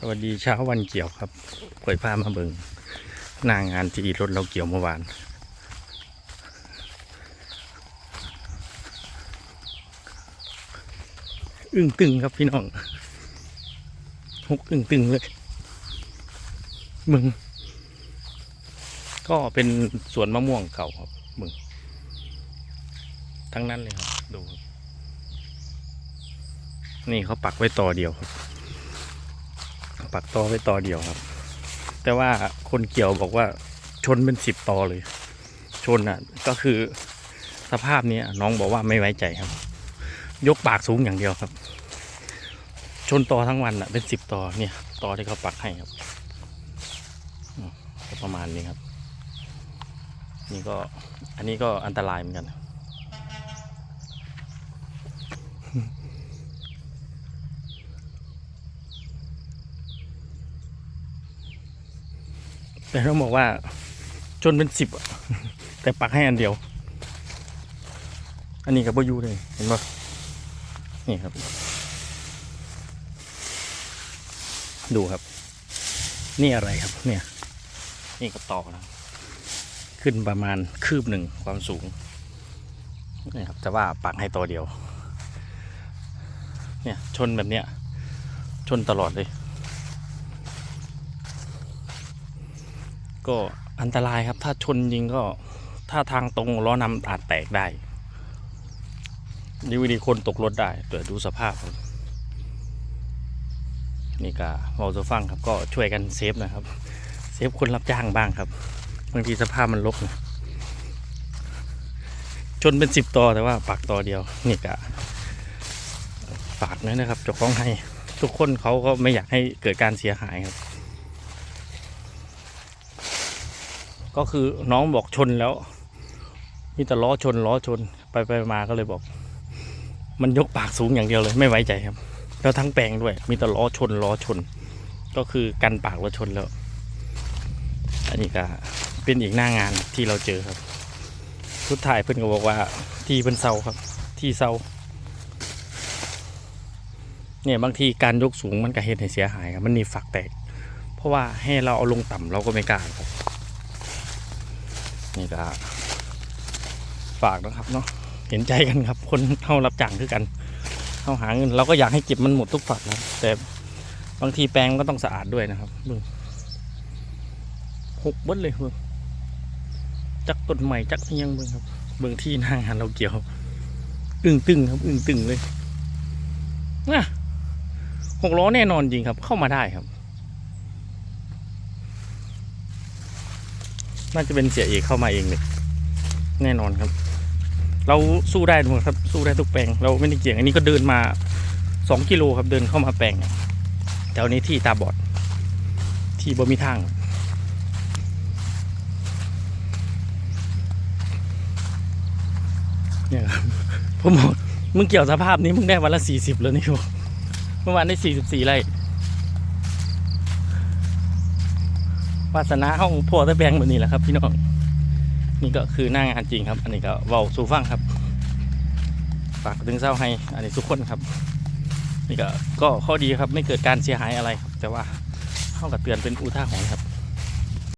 สวัสดีเช้าวันเกี่ยวครับปล่อยผ้ามาเบิงหน้างานที่รถเราเกี่ยวเมื่อวาน อึ้งตึงครับพี่น้องฮุกอึ้งตึงเลยมึง ก็เป็นสวนมะม่วงเก่าครับมึง ทั้งนั้นเลยครับ ดู นี่เขาปักไว้ต่อเดียวครับ ปักตอไว้ตอเดียวครับ แต่ว่าคนเกี่ยวบอกว่าชนเป็นสิบตอเลย ชนอะก็คือสภาพนี้น้องบอกว่าไม่ไว้ใจครับ ยกปากสูงอย่างเดียวครับ ชนตอทั้งวันอะ เป็นสิบตอเนี่ยตอที่เขาปักให้ครับประมาณนี้ครับ นี่ก็อันนี้ก็อันตรายเหมือนกัน แต่ต้องบอกว่าชนเป็นสิบอะแต่ปักให้อันเดียว อันนี้กับบอยูเลยเห็นปะนี่ครับ ดูครับ นี่อะไรครับเนี่ยนี่ก็ต่อนะขึ้นประมาณคืบหนึ่งความสูงนี่ครับแต่ว่าปักให้ตัวเดียว เนี่ยชนแบบเนี้ยชนตลอดเลย ก็อันตรายครับ ถ้าชนจริงก็ถ้าทางตรงล้อนำอาจแตกได้ดีวดีคนตกรถได้เดี๋ยวดูสภาพครับนี่ก็วอลโซฟังครับก็ช่วยกันเซฟนะครับ เซฟคนรับจ้างบ้างครับบางทีสภาพมันลกนะชนเป็นสิบต่อแต่ว่าปากต่อเดียว นี่ก็ฝากด้วยนะครับเจ้าของให้ทุกคนเขาก็ไม่อยากให้เกิดการเสียหายครับ ก็คือน้องบอกชนแล้ว มีแต่ล้อชนล้อชนไปไปมาก็เลยบอก มันยกปากสูงอย่างเดียวเลยไม่ไว้ใจครับ แล้วทั้งแปลงด้วย มีแต่ล้อชนล้อชน ก็คือกันปากรถชนแล้ว อันนี้ก็เป็นอีกหน้างานที่เราเจอครับทุดถ่ายเพื่อนก็บอกว่าที่เป็นเซาครับ ที่เซาเนี่ยบางทีการยกสูงมันก็เหตุให้เสียหายครับมันมีฝักแตก เพราะว่าให้เราเอาลงต่ำเราก็ไม่กล้าครับ นี่ก็ฝากนะครับเนาะเห็นใจกันครับ คนเข้ารับจ้างคือกันเข้าหาเงินเราก็อยากให้เก็บมันหมดทุกฝักนะแต่บางทีแปลงก็ต้องสะอาดด้วยนะครับเบิ่งหกเบิ้เลยเบิ่งจักต้นใหม่จักเอียงเบิ่งครับ เบิ่งที่หน้างานเราเกี่ยว อึ้งตึงครับอึ้งตึงเลยนะหกล้อแน่นอนจริงครับ เข้ามาได้ครับ น่าจะเป็นเสียเอกเข้ามาเองเลยแน่นอนครับ เราสู้ได้ทุกครับ สู้ได้ทุกแปลง เราไม่ได้เกี่ยง อันนี้ก็เดินมาสองกิโลครับ เดินเข้ามาแปลงเนี่ยแถวนี้ที่ตาบอด ที่บ่มีทาง เนี่ยครับผมบอกมึงเกี่ยวสภาพนี้มึงได้วันละสี่สิบแล้วนี่บอกเมื่อวานได้สี่สิบสี่ไร่ วาสนาห้องพ่อตะแบงแบบนี้แหละครับ พี่น้อง นี่ก็คือหน้างานจริงครับ อันนี้ก็เว้าสู่ฟังครับ ฝากถึงเศร้าให้ อันนี้ทุกคนครับ นี่ก็ก็ข้อดีครับไม่เกิดการเสียหายอะไรครับ แต่ว่าเข้ากับเตือนเป็นอุทาหรณ์ครับ